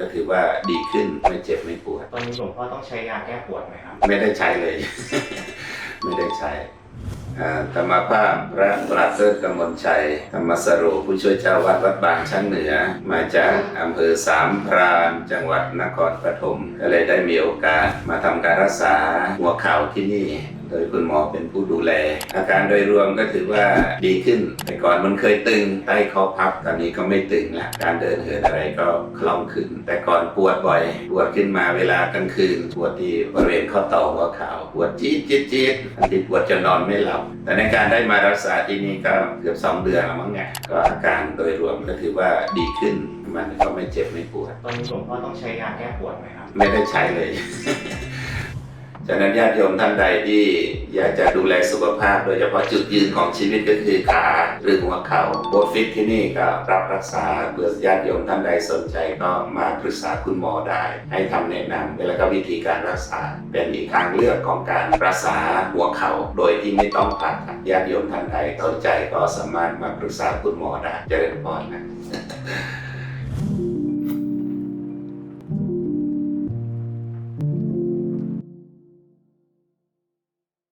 ก็ถือว่าดีขึ้นไม่เจ็บไม่ปวด ตอนนี้หลวงพ่อต้องใช้ยาแก้ปวดไหมครับ ไม่ได้ใช้เลย ไม่ได้ใช้อ่าธรรมภาพพระปราดเลิศกมลชัย ธรรมสโรผู้ช่วยเจ้าวัดวัดบางช่างเหนือ มาจากอำเภอสามพรานจังหวัดนครปฐมก็เลยได้มีโอกาสมาทำการรักษาหัวเข่าที่นี่โดยคุณหมอเป็นผู้ดูแล อาการโดยรวมก็ถือว่าดีขึ้น แต่ก่อนมันเคยตึงใต้ข้อพับตอนนี้ก็ไม่ตึงละการเดินเหินอะไรก็คล่องขึ้น แต่ก่อนปวดบ่อย ปวดขึ้นมาเวลากลางคืน ปวดที่บริเวณข้อต่อหัวเข่าปวดจี๊ดจี๊ดจี๊ดบางทีปวดจนนอนไม่หลับ แต่ในการได้มารักษาที่นี่ก็เกือบสองเดือนแล้วมั้งไงก็อาการโดยรวมก็ถือว่าดีขึ้นมันก็ไม่เจ็บไม่ปวดตอนนี้หลวงพ่อต้องใช้ยาแก้ปวดไหมครับ ไม่ได้ใช้เลย ฉะนั้นญาติโยมท่านใดที่อยากจะดูแลสุขภาพ โดยเฉพาะจุดยืนของชีวิตก็คือขาหรือหัวเขา่าโบทฟิตที่นี่ก็รับรักษาเพื่อญาติโยมท่านใดสนใจก็มาปรึกษาคุณหมอได้ ให้คำแนะนำแล้วก็วิธีการรักษา เป็นอีกทางเลือกของการรักษาหัวเขา่าโดยที่ไม่ต้องผ่าตัดญาติโยมท่านใดสนใจก็สามารถมาปรึกษาคุณหมอได้เจริญพรนะ